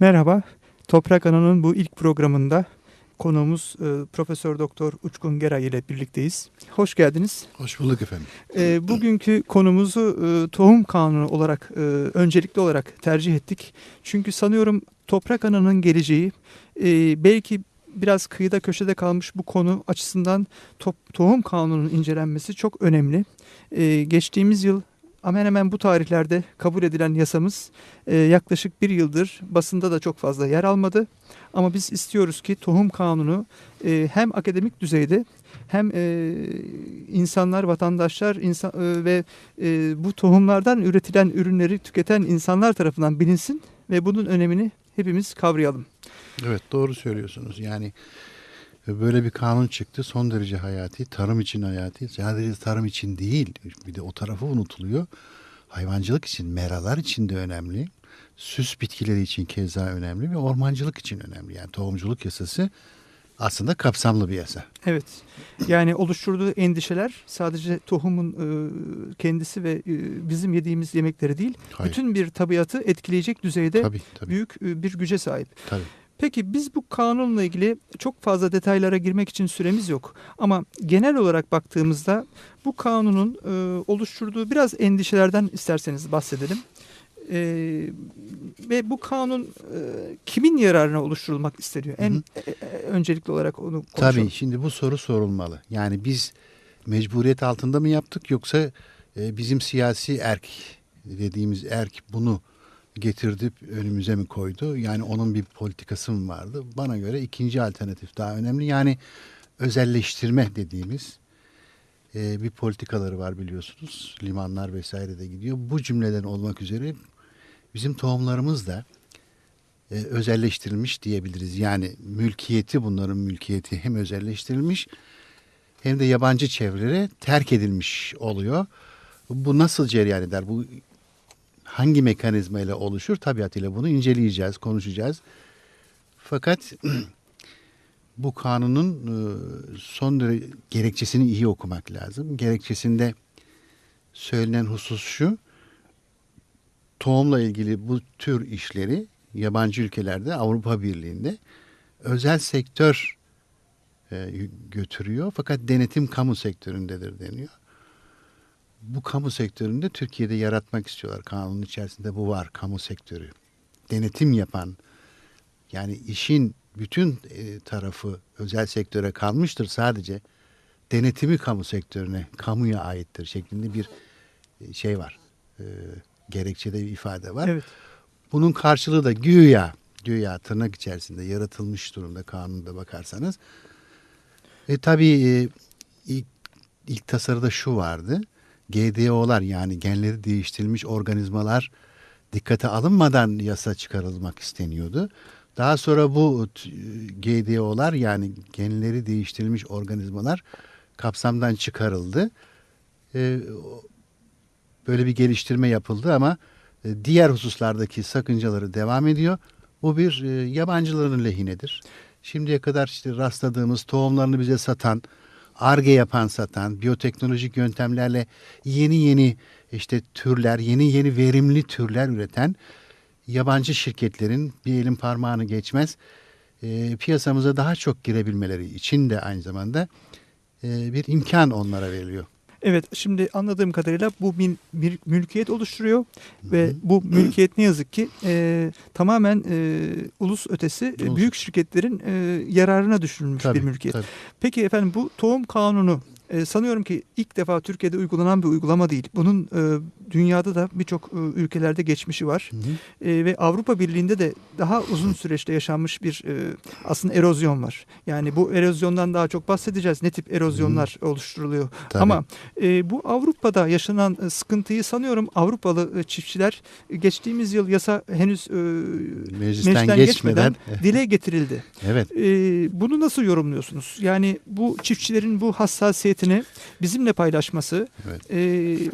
Merhaba. Toprak Ana'nın bu ilk programında konuğumuz e, Profesör Doktor Uçkun Geray ile birlikteyiz. Hoş geldiniz. Hoş bulduk efendim. E, bugünkü konumuzu e, tohum kanunu olarak e, öncelikli olarak tercih ettik. Çünkü sanıyorum Toprak Ana'nın geleceği e, belki biraz kıyıda köşede kalmış bu konu açısından top, tohum kanununun incelenmesi çok önemli. E, geçtiğimiz yıl hemen hemen bu tarihlerde kabul edilen yasamız e, yaklaşık bir yıldır basında da çok fazla yer almadı. Ama biz istiyoruz ki tohum kanunu e, hem akademik düzeyde hem e, insanlar, vatandaşlar insan, e, ve e, bu tohumlardan üretilen ürünleri tüketen insanlar tarafından bilinsin ve bunun önemini hepimiz kavrayalım. Evet doğru söylüyorsunuz. Yani böyle bir kanun çıktı son derece hayati, tarım için hayati. Sadece tarım için değil bir de o tarafı unutuluyor. Hayvancılık için, meralar için de önemli. Süs bitkileri için keza önemli ve ormancılık için önemli. Yani tohumculuk yasası aslında kapsamlı bir yasa. Evet. Yani oluşturduğu endişeler sadece tohumun e, kendisi ve e, bizim yediğimiz yemekleri değil, Hayır. bütün bir tabiatı etkileyecek düzeyde Tabii tabii. büyük e, bir güce sahip. tabii. Peki biz bu kanunla ilgili çok fazla detaylara girmek için süremiz yok. Ama genel olarak baktığımızda bu kanunun e, oluşturduğu biraz endişelerden isterseniz bahsedelim. E, ve bu kanun e, kimin yararına oluşturulmak isteniyor? En Hı e, e, öncelikli olarak onu konuşalım. Tabii şimdi bu soru sorulmalı. Yani biz mecburiyet altında mı yaptık yoksa e, bizim siyasi erk dediğimiz erk bunu getirdi önümüze mi koydu? Yani onun bir politikası mı vardı? Bana göre ikinci alternatif daha önemli. Yani özelleştirme dediğimiz e, bir politikaları var biliyorsunuz. Limanlar vesaire de gidiyor. Bu cümleden olmak üzere bizim tohumlarımız da e, özelleştirilmiş diyebiliriz. Yani mülkiyeti bunların mülkiyeti hem özelleştirilmiş hem de yabancı çevrelere terk edilmiş oluyor. Bu nasıl cereyan eder? Bu hangi mekanizma ile oluşur? Tabiatıyla bunu inceleyeceğiz, konuşacağız. Fakat bu kanunun e, son derece gerekçesini iyi okumak lazım. Gerekçesinde söylenen husus şu. Tohumla ilgili bu tür işleri yabancı ülkelerde Avrupa Birliği'nde özel sektör e, götürüyor. Fakat denetim kamu sektöründedir deniyor. Bu kamu sektöründe Türkiye'de yaratmak istiyorlar. Kanunun içerisinde bu var kamu sektörü. Denetim yapan yani işin bütün e, tarafı özel sektöre kalmıştır sadece. Denetimi kamu sektörüne, kamuya aittir şeklinde bir e, şey var. E, gerekçede bir ifade var. Evet. Bunun karşılığı da güya, güya tırnak içerisinde yaratılmış durumda kanunda bakarsanız. E tabii e, ilk, ilk tasarıda şu vardı. GDO'lar yani genleri değiştirilmiş organizmalar dikkate alınmadan yasa çıkarılmak isteniyordu. Daha sonra bu GDO'lar yani genleri değiştirilmiş organizmalar kapsamdan çıkarıldı. E, o- böyle bir geliştirme yapıldı ama e, diğer hususlardaki sakıncaları devam ediyor. Bu bir e, yabancıların lehinedir. Şimdiye kadar işte rastladığımız tohumlarını bize satan, arge yapan satan, biyoteknolojik yöntemlerle yeni yeni işte türler, yeni yeni verimli türler üreten yabancı şirketlerin bir elin parmağını geçmez e, piyasamıza daha çok girebilmeleri için de aynı zamanda e, bir imkan onlara veriliyor. Evet, şimdi anladığım kadarıyla bu bir, bir mülkiyet oluşturuyor ve bu mülkiyet ne yazık ki e, tamamen e, ulus ötesi Ulus. büyük şirketlerin e, yararına düşünülmüş Tabii, bir mülkiyet. tabii. Peki efendim bu tohum kanunu e, sanıyorum ki ilk defa Türkiye'de uygulanan bir uygulama değil. Bunun e, dünyada da birçok e, ülkelerde geçmişi var Hı hı. E, ve Avrupa Birliği'nde de daha uzun süreçte yaşanmış bir e, aslında erozyon var. Yani bu erozyondan daha çok bahsedeceğiz. Ne tip erozyonlar oluşturuluyor? Tabii. Ama e, bu Avrupa'da yaşanan e, sıkıntıyı sanıyorum Avrupalı e, çiftçiler e, geçtiğimiz yıl yasa henüz e, Meclisten, meclisten geçmeden, geçmeden dile getirildi. evet E, bunu nasıl yorumluyorsunuz? Yani bu çiftçilerin bu hassasiyetini bizimle paylaşması Evet. e,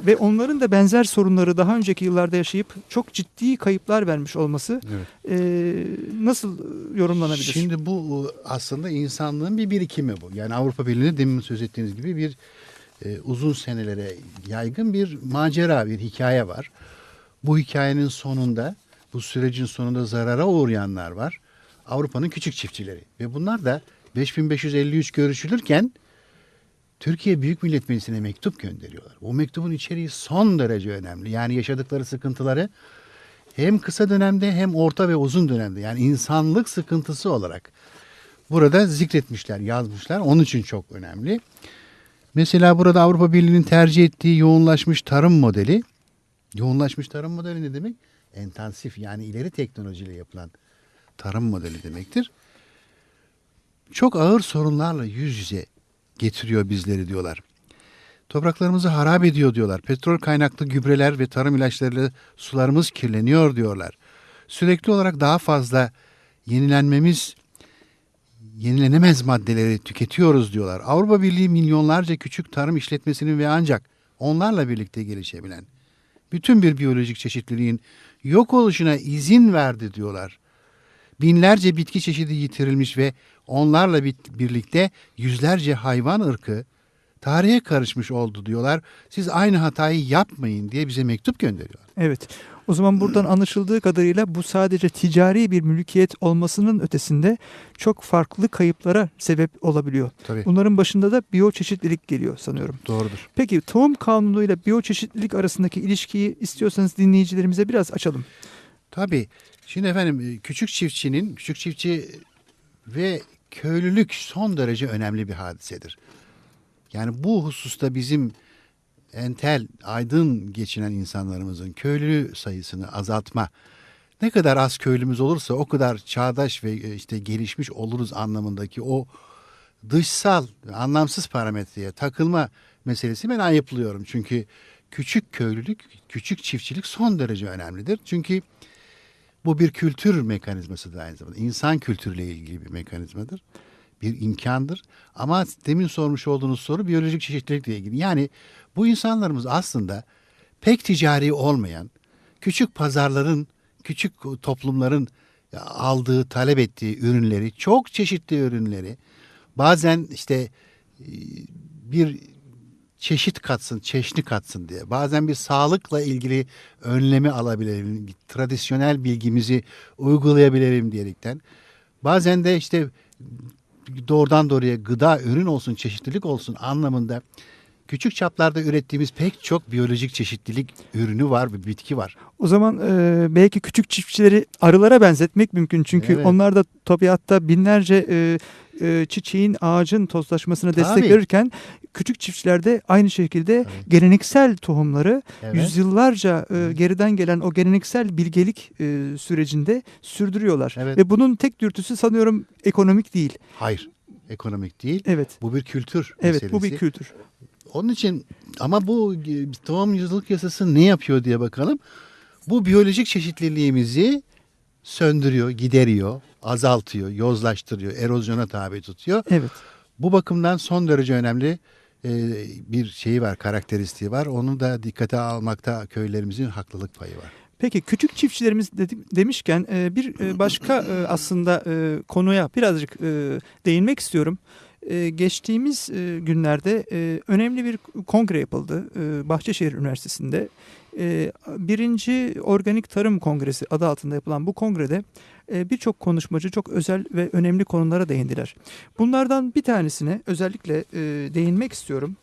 ve onların da benzer sorunları daha önceki yıllarda yaşayıp çok ciddi kayıplar vermiş olması evet. e, nasıl yorumlanabilir? Şimdi bu aslında insanlığın bir birikimi bu. Yani Avrupa Birliği'nde demin söz ettiğiniz gibi bir e, uzun senelere yaygın bir macera, bir hikaye var. Bu hikayenin sonunda bu sürecin sonunda zarara uğrayanlar var. Avrupa'nın küçük çiftçileri. Ve bunlar da 5553 görüşülürken Türkiye Büyük Millet Meclisi'ne mektup gönderiyorlar. O mektubun içeriği son derece önemli. Yani yaşadıkları sıkıntıları hem kısa dönemde hem orta ve uzun dönemde yani insanlık sıkıntısı olarak burada zikretmişler, yazmışlar. Onun için çok önemli. Mesela burada Avrupa Birliği'nin tercih ettiği yoğunlaşmış tarım modeli. Yoğunlaşmış tarım modeli ne demek? Intensif yani ileri teknolojiyle yapılan tarım modeli demektir. Çok ağır sorunlarla yüz yüze getiriyor bizleri diyorlar. Topraklarımızı harap ediyor diyorlar. Petrol kaynaklı gübreler ve tarım ilaçlarıyla sularımız kirleniyor diyorlar. Sürekli olarak daha fazla yenilenmemiz yenilenemez maddeleri tüketiyoruz diyorlar. Avrupa Birliği milyonlarca küçük tarım işletmesinin ve ancak onlarla birlikte gelişebilen bütün bir biyolojik çeşitliliğin yok oluşuna izin verdi diyorlar. Binlerce bitki çeşidi yitirilmiş ve onlarla birlikte yüzlerce hayvan ırkı tarihe karışmış oldu diyorlar. Siz aynı hatayı yapmayın diye bize mektup gönderiyor. Evet. O zaman buradan anlaşıldığı kadarıyla bu sadece ticari bir mülkiyet olmasının ötesinde çok farklı kayıplara sebep olabiliyor. Tabii. Bunların başında da biyoçeşitlilik geliyor sanıyorum. Doğrudur. Peki tohum kanunu ile biyoçeşitlilik arasındaki ilişkiyi istiyorsanız dinleyicilerimize biraz açalım. Tabii. Şimdi efendim küçük çiftçinin, küçük çiftçi ve köylülük son derece önemli bir hadisedir. Yani bu hususta bizim entel, aydın geçinen insanlarımızın köylü sayısını azaltma, ne kadar az köylümüz olursa o kadar çağdaş ve işte gelişmiş oluruz anlamındaki o dışsal, anlamsız parametreye takılma meselesi ben ayıplıyorum. Çünkü küçük köylülük, küçük çiftçilik son derece önemlidir. Çünkü bu bir kültür mekanizmasıdır aynı zamanda. İnsan kültürüyle ilgili bir mekanizmadır. Bir imkandır. Ama demin sormuş olduğunuz soru biyolojik çeşitlilikle ilgili. Yani bu insanlarımız aslında pek ticari olmayan, küçük pazarların, küçük toplumların aldığı, talep ettiği ürünleri, çok çeşitli ürünleri, bazen işte bir çeşit katsın, çeşni katsın diye. Bazen bir sağlıkla ilgili önlemi alabilelim, tradisyonel bilgimizi uygulayabilelim diyerekten. Bazen de işte doğrudan doğruya gıda ürün olsun, çeşitlilik olsun anlamında küçük çaplarda ürettiğimiz pek çok biyolojik çeşitlilik ürünü var ve bitki var. O zaman e, belki küçük çiftçileri arılara benzetmek mümkün. Çünkü Evet. onlar da tabiatta binlerce e, e, çiçeğin, ağacın tozlaşmasına destek Tabii. verirken küçük çiftçiler de aynı şekilde Tabii. geleneksel tohumları Evet. yüzyıllarca e, geriden gelen o geleneksel bilgelik e, sürecinde sürdürüyorlar. Evet. Ve bunun tek dürtüsü sanıyorum ekonomik değil. Hayır, ekonomik değil. Evet. Bu bir kültür Evet bu meselesi. bir kültür. Onun için ama bu e, tohumculuk yasası ne yapıyor diye bakalım. Bu biyolojik çeşitliliğimizi söndürüyor, gideriyor, azaltıyor, yozlaştırıyor, erozyona tabi tutuyor. Evet. Bu bakımdan son derece önemli e, bir şeyi var, karakteristiği var. Onu da dikkate almakta köylerimizin haklılık payı var. Peki küçük çiftçilerimiz dedi- demişken e, bir başka aslında konuya birazcık değinmek istiyorum. E, Geçtiğimiz e, günlerde e, önemli bir kongre yapıldı e, Bahçeşehir Üniversitesi'nde. Birinci Organik Tarım Kongresi adı altında yapılan bu kongrede birçok konuşmacı çok özel ve önemli konulara değindiler. Bunlardan bir tanesine özellikle değinmek istiyorum.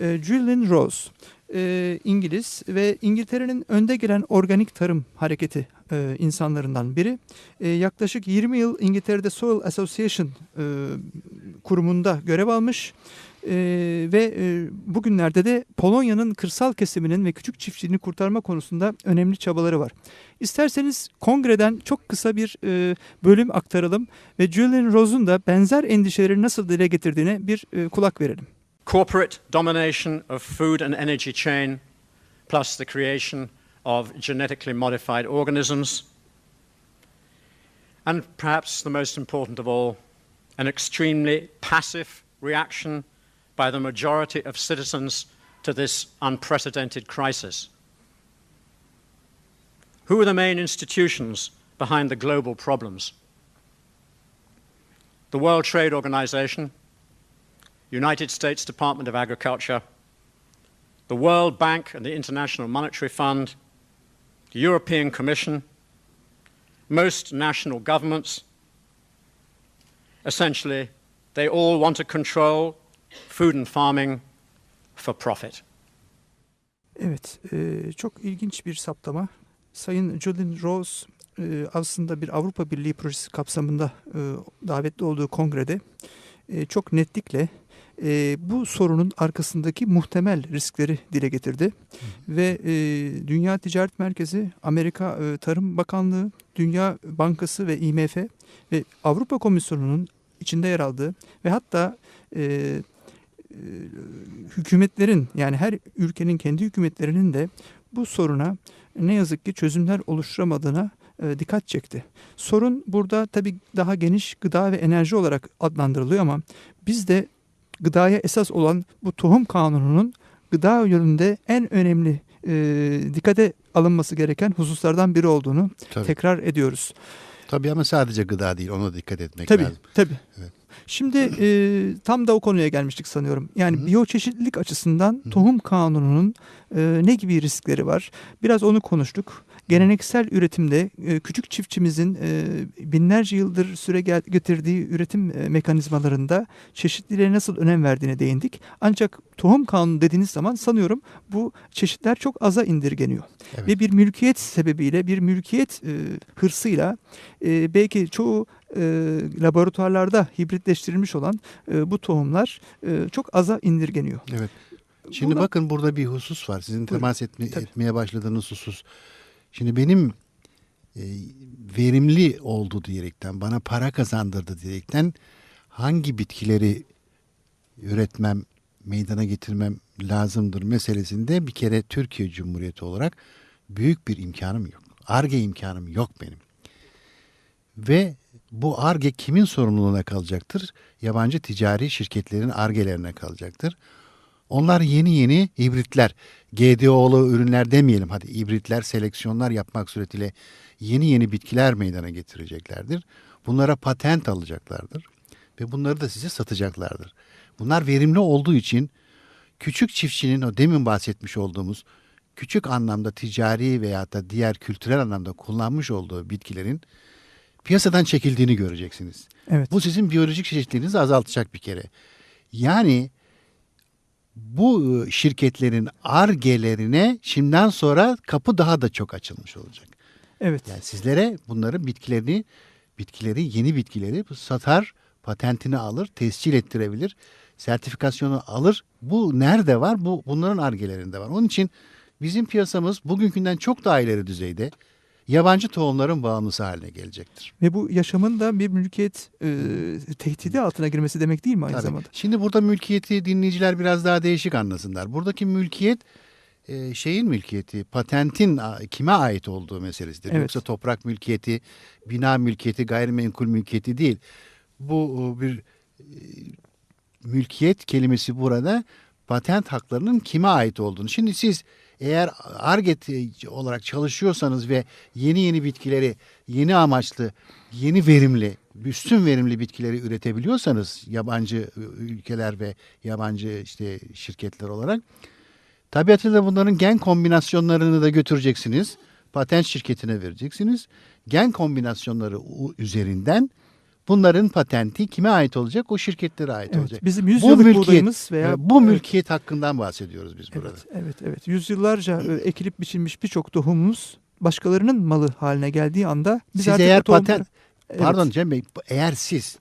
Julian Rose, e, İngiliz ve İngiltere'nin önde gelen organik tarım hareketi e, insanlarından biri. E, yaklaşık 20 yıl İngiltere'de Soil Association e, kurumunda görev almış. E, ve e, bugünlerde de Polonya'nın kırsal kesiminin ve küçük çiftçiliğini kurtarma konusunda önemli çabaları var. İsterseniz kongreden çok kısa bir e, bölüm aktaralım ve Julian Rose'un da benzer endişeleri nasıl dile getirdiğine bir e, kulak verelim. Corporate domination of food and energy chain, plus the creation of genetically modified organisms, and perhaps the most important of all, an extremely passive reaction by the majority of citizens to this unprecedented crisis. Who are the main institutions behind the global problems? The World Trade Organization, United States Department of Agriculture, the World Bank and the International Monetary Fund, the European Commission, most national governments, essentially, they all want to control food and farming for profit. Evet, e, çok ilginç bir saptama. Sayın Julian Rose e, aslında bir Avrupa Birliği projesi kapsamında e, davetli olduğu kongrede e, çok netlikle e, bu sorunun arkasındaki muhtemel riskleri dile getirdi. Ve e, Dünya Ticaret Merkezi, Amerika e, Tarım Bakanlığı, Dünya Bankası ve IMF ve Avrupa Komisyonu'nun içinde yer aldığı ve hatta e, e, hükümetlerin yani her ülkenin kendi hükümetlerinin de bu soruna ne yazık ki çözümler oluşturamadığına e, dikkat çekti. Sorun burada tabii daha geniş gıda ve enerji olarak adlandırılıyor ama biz de gıdaya esas olan bu tohum kanununun gıda yönünde en önemli e, dikkate alınması gereken hususlardan biri olduğunu Tabii. tekrar ediyoruz. Tabii ama sadece gıda değil ona dikkat etmek Tabii, lazım. tabii. Evet. Şimdi e, tam da o konuya gelmiştik sanıyorum. Yani Hı hı. biyoçeşitlilik açısından hı. tohum kanununun e, ne gibi riskleri var? Biraz onu konuştuk. Geleneksel üretimde e, küçük çiftçimizin e, binlerce yıldır süre gel- getirdiği üretim e, mekanizmalarında çeşitliliğe nasıl önem verdiğine değindik. Ancak tohum kanunu dediğiniz zaman sanıyorum bu çeşitler çok aza indirgeniyor. Evet. Ve bir mülkiyet sebebiyle, bir mülkiyet e, hırsıyla e, belki çoğu e, laboratuvarlarda hibritleştirilmiş olan e, bu tohumlar e, çok aza indirgeniyor. Evet. Şimdi Burada- bakın burada bir husus var. Sizin Buyurun. temas etme- Tabii. etmeye başladığınız husus. Şimdi benim e, verimli oldu diyerekten, bana para kazandırdı diyerekten hangi bitkileri üretmem, meydana getirmem lazımdır meselesinde bir kere Türkiye Cumhuriyeti olarak büyük bir imkanım yok. Arge imkanım yok benim. Ve bu arge kimin sorumluluğuna kalacaktır? Yabancı ticari şirketlerin argelerine kalacaktır. Onlar yeni yeni hibritler, GDO'lu ürünler demeyelim hadi hibritler, seleksiyonlar yapmak suretiyle yeni yeni bitkiler meydana getireceklerdir. Bunlara patent alacaklardır ve bunları da size satacaklardır. Bunlar verimli olduğu için küçük çiftçinin o demin bahsetmiş olduğumuz küçük anlamda ticari veya da diğer kültürel anlamda kullanmış olduğu bitkilerin piyasadan çekildiğini göreceksiniz. Evet. Bu sizin biyolojik çeşitliliğinizi azaltacak bir kere. Yani bu e, şirketlerin argelerine şimdiden sonra kapı daha da çok açılmış olacak. Evet. Yani sizlere bunların bitkilerini, bitkileri, yeni bitkileri satar, patentini alır, tescil ettirebilir, sertifikasyonu alır. Bu nerede var? Bu bunların argelerinde var. Onun için bizim piyasamız bugünkünden çok daha ileri düzeyde yabancı tohumların bağımlısı haline gelecektir. Ve bu yaşamın da bir mülkiyet e, tehdidi altına girmesi demek değil mi aynı Tabii. zamanda? Şimdi burada mülkiyeti dinleyiciler biraz daha değişik anlasınlar. Buradaki mülkiyet e, şeyin mülkiyeti, patentin kime ait olduğu meselesidir. Evet. Yoksa toprak mülkiyeti, bina mülkiyeti, gayrimenkul mülkiyeti değil. Bu e, bir e, mülkiyet kelimesi burada patent haklarının kime ait olduğunu. Şimdi siz eğer ARGE olarak çalışıyorsanız ve yeni yeni bitkileri, yeni amaçlı, yeni verimli, üstün verimli bitkileri üretebiliyorsanız yabancı ülkeler ve yabancı işte şirketler olarak tabiatıyla bunların gen kombinasyonlarını da götüreceksiniz. Patent şirketine vereceksiniz. Gen kombinasyonları üzerinden bunların patenti kime ait olacak? O şirketlere ait Evet. olacak. Bizim 100 Bu yıllık mülkiyet, buğdayımız veya bu Evet. mülkiyet hakkından bahsediyoruz biz burada. Evet, evet, evet. Yüzyıllarca e, ekilip biçilmiş birçok tohumumuz başkalarının malı haline geldiği anda biz Siz artık eğer o tohumları- patent- Evet, Pardon Cem Bey, eğer siz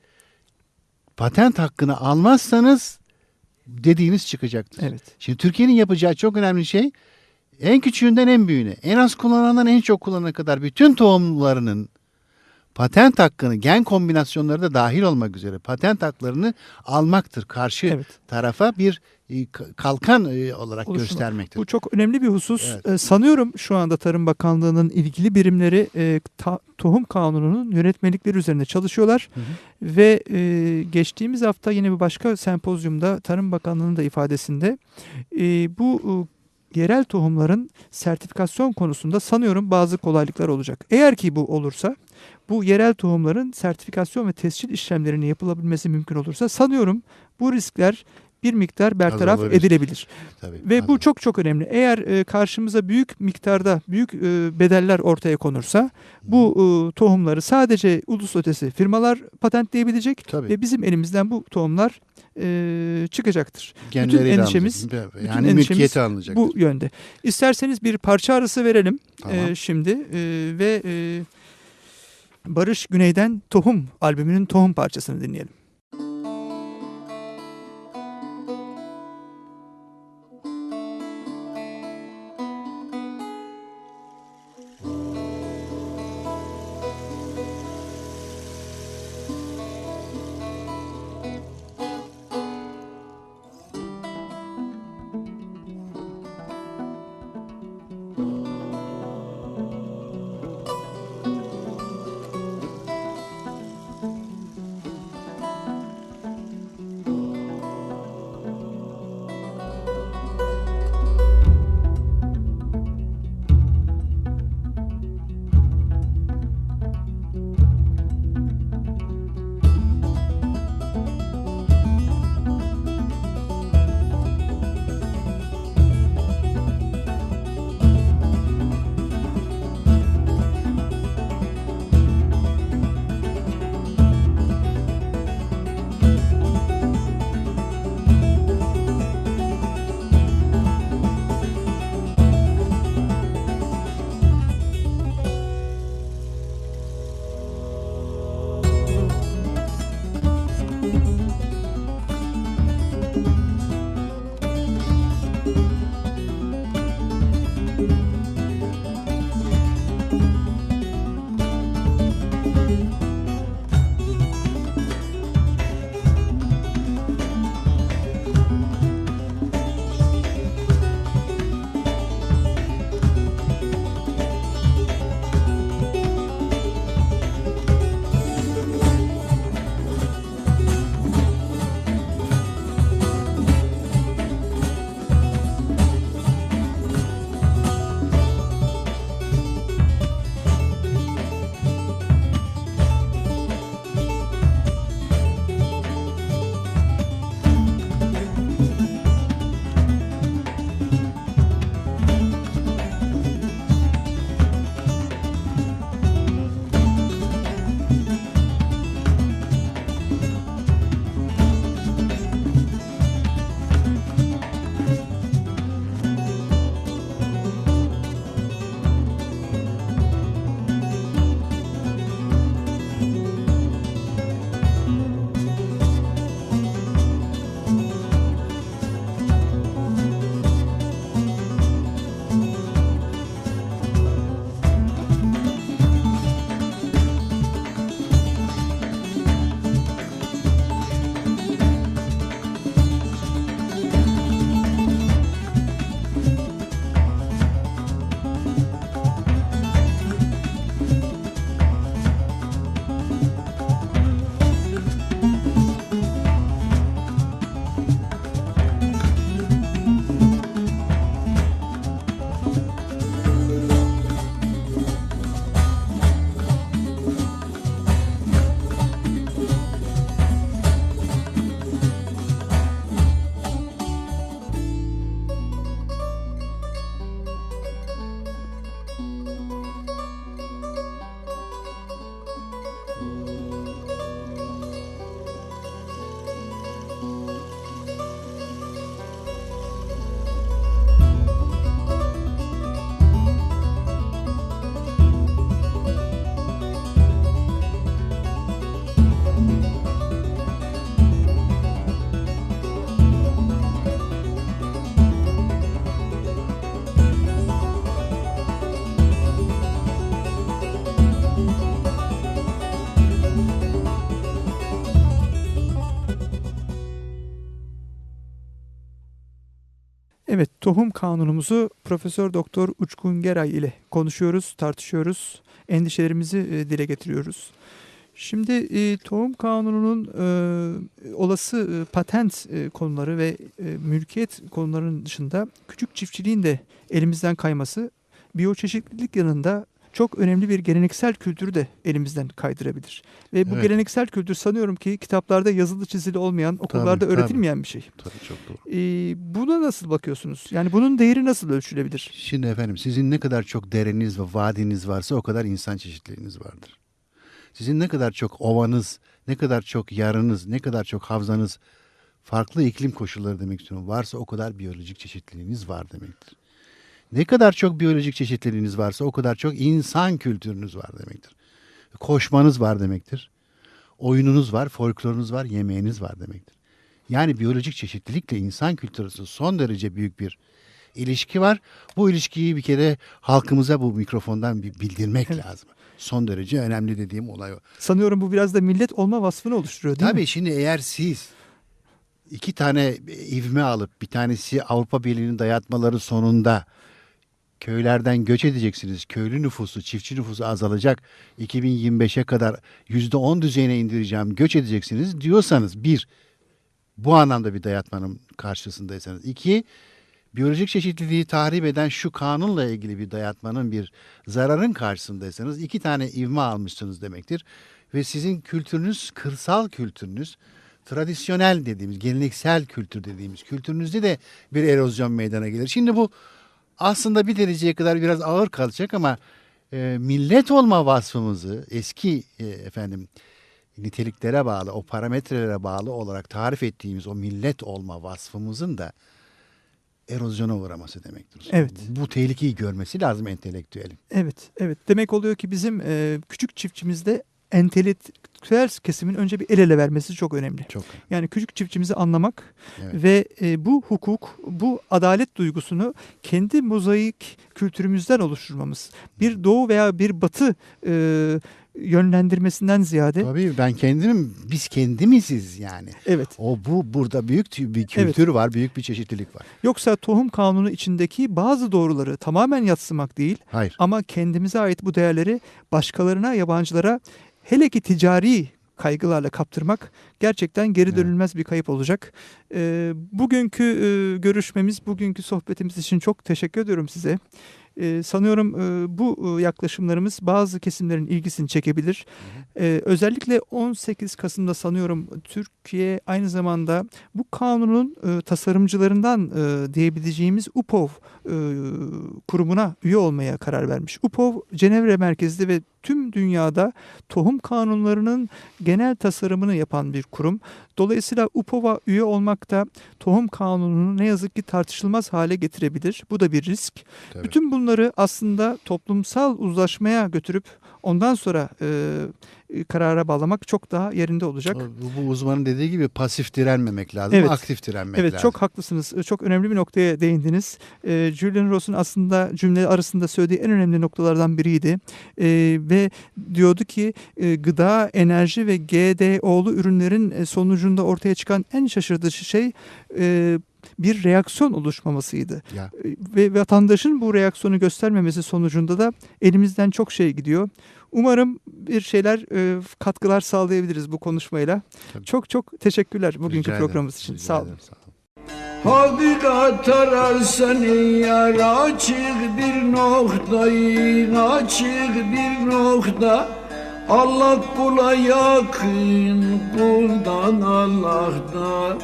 patent hakkını almazsanız dediğiniz çıkacaktır. Evet. Şimdi Türkiye'nin yapacağı çok önemli şey en küçüğünden en büyüğüne, en az kullanandan en çok kullanana kadar bütün tohumlarının patent hakkını, gen kombinasyonları da dahil olmak üzere patent haklarını almaktır. Karşı Evet. tarafa bir e, kalkan e, olarak Oluşturma. göstermektir. Bu çok önemli bir husus. Evet. Ee, sanıyorum şu anda Tarım Bakanlığı'nın ilgili birimleri e, tohum kanununun yönetmelikleri üzerinde çalışıyorlar. Hı hı. Ve e, geçtiğimiz hafta yine bir başka sempozyumda Tarım Bakanlığı'nın da ifadesinde e, bu e, yerel tohumların sertifikasyon konusunda sanıyorum bazı kolaylıklar olacak. Eğer ki bu olursa bu yerel tohumların sertifikasyon ve tescil işlemlerinin yapılabilmesi mümkün olursa sanıyorum bu riskler bir miktar bertaraf Azalabilir. edilebilir. Tabii. Ve bu Azal- çok çok önemli. Eğer e, karşımıza büyük miktarda büyük e, bedeller ortaya konursa bu e, tohumları sadece ulus ötesi firmalar patentleyebilecek Tabii. ve bizim elimizden bu tohumlar e, çıkacaktır. Genleriyle endişemiz- alınacak. bütün yani endişemiz mülkiyeti alınacak. Bu yönde. İsterseniz bir parça arası verelim Tamam. e, şimdi e, ve e, Barış Güney'den Tohum albümünün Tohum parçasını dinleyelim. Tohum kanunumuzu Profesör Doktor Uçkun Geray ile konuşuyoruz, tartışıyoruz, endişelerimizi e, dile getiriyoruz. Şimdi e, tohum kanununun e, olası patent konuları ve e, mülkiyet konularının dışında küçük çiftçiliğin de elimizden kayması biyoçeşitlilik yanında çok önemli bir geleneksel kültürü de elimizden kaydırabilir. Ve bu Evet. geleneksel kültür sanıyorum ki kitaplarda yazılı çizili olmayan, okullarda tabii. öğretilmeyen bir şey. Tabii çok doğru. Ee, buna nasıl bakıyorsunuz? Yani bunun değeri nasıl ölçülebilir? Şimdi efendim sizin ne kadar çok dereniz ve vadiniz varsa o kadar insan çeşitliliğiniz vardır. Sizin ne kadar çok ovanız, ne kadar çok yarınız, ne kadar çok havzanız, farklı iklim koşulları demek istiyorum. Varsa o kadar biyolojik çeşitliliğiniz var demektir. Ne kadar çok biyolojik çeşitliliğiniz varsa o kadar çok insan kültürünüz var demektir. Koşmanız var demektir. Oyununuz var, folklorunuz var, yemeğiniz var demektir. Yani biyolojik çeşitlilikle insan kültürü son derece büyük bir ilişki var. Bu ilişkiyi bir kere halkımıza bu mikrofondan bir bildirmek Evet. lazım. Son derece önemli dediğim olay o. Sanıyorum bu biraz da millet olma vasfını oluşturuyor değil Tabii mi? şimdi eğer siz iki tane ivme alıp bir tanesi Avrupa Birliği'nin dayatmaları sonunda köylerden göç edeceksiniz. Köylü nüfusu, çiftçi nüfusu azalacak. 2025'e kadar %10 düzeyine indireceğim, göç edeceksiniz diyorsanız bir, bu anlamda bir dayatmanın karşısındaysanız. iki biyolojik çeşitliliği tahrip eden şu kanunla ilgili bir dayatmanın bir zararın karşısındaysanız iki tane ivme almışsınız demektir. Ve sizin kültürünüz, kırsal kültürünüz, tradisyonel dediğimiz, geleneksel kültür dediğimiz kültürünüzde de bir erozyon meydana gelir. Şimdi bu aslında bir dereceye kadar biraz ağır kalacak ama e, millet olma vasfımızı eski e, efendim niteliklere bağlı, o parametrelere bağlı olarak tarif ettiğimiz o millet olma vasfımızın da erozyona uğraması demektir. Evet. Bu tehlikeyi görmesi lazım entelektüelin. Evet, evet. Demek oluyor ki bizim e, küçük çiftçimizde entelektüel kesimin önce bir el ele vermesi çok önemli. Çok. Yani küçük çiftçimizi anlamak Evet. ve e, bu hukuk, bu adalet duygusunu kendi mozaik kültürümüzden oluşturmamız. Bir doğu veya bir batı e, yönlendirmesinden ziyade Tabii ben kendimim, biz kendimiziz yani. evet. O bu burada büyük bir kültür var, büyük bir çeşitlilik var. Yoksa tohum kanunu içindeki bazı doğruları tamamen yatsımak değil Hayır. ama kendimize ait bu değerleri başkalarına, yabancılara hele ki ticari kaygılarla kaptırmak gerçekten geri dönülmez bir kayıp olacak. Ee, bugünkü e, görüşmemiz, bugünkü sohbetimiz için çok teşekkür ediyorum size. Ee, sanıyorum e, bu e, yaklaşımlarımız bazı kesimlerin ilgisini çekebilir. Ee, özellikle 18 Kasım'da sanıyorum Türkiye aynı zamanda bu kanunun e, tasarımcılarından e, diyebileceğimiz UPOV e, kurumuna üye olmaya karar vermiş. UPOV Cenevre merkezli ve tüm dünyada tohum kanunlarının genel tasarımını yapan bir kurum. Dolayısıyla UPOV'a üye olmak da tohum kanununu ne yazık ki tartışılmaz hale getirebilir. Bu da bir risk. Tabii. Bütün bunları aslında toplumsal uzlaşmaya götürüp ondan sonra e, karara bağlamak çok daha yerinde olacak. Bu, uzmanın dediği gibi pasif direnmemek lazım, Evet. aktif direnmek Evet lazım. çok haklısınız. Çok önemli bir noktaya değindiniz. E, Julian Ross'un aslında cümle arasında söylediği en önemli noktalardan biriydi. E, ve diyordu ki e, gıda, enerji ve GDO'lu ürünlerin sonucunda ortaya çıkan en şaşırtıcı şey e, bir reaksiyon oluşmamasıydı. Ya. E, Ve vatandaşın bu reaksiyonu göstermemesi sonucunda da elimizden çok şey gidiyor. Umarım bir şeyler, e, katkılar sağlayabiliriz bu konuşmayla. Tabii. Çok çok teşekkürler bugünkü Rica ederim, programımız için. rica Sağ olun. ederim, sağ olun. Hakikat açık bir noktayı açık bir nokta Allah kula yakın kuldan Allah'ta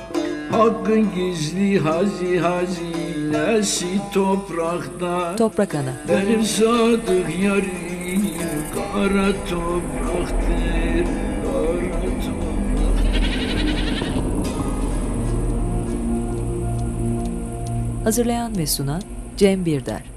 Hakkın gizli hazi hazinesi toprakta Toprak Ana. Benim sadık yarim kara topraktır Kara topraktır Hazırlayan ve sunan Cem Birder.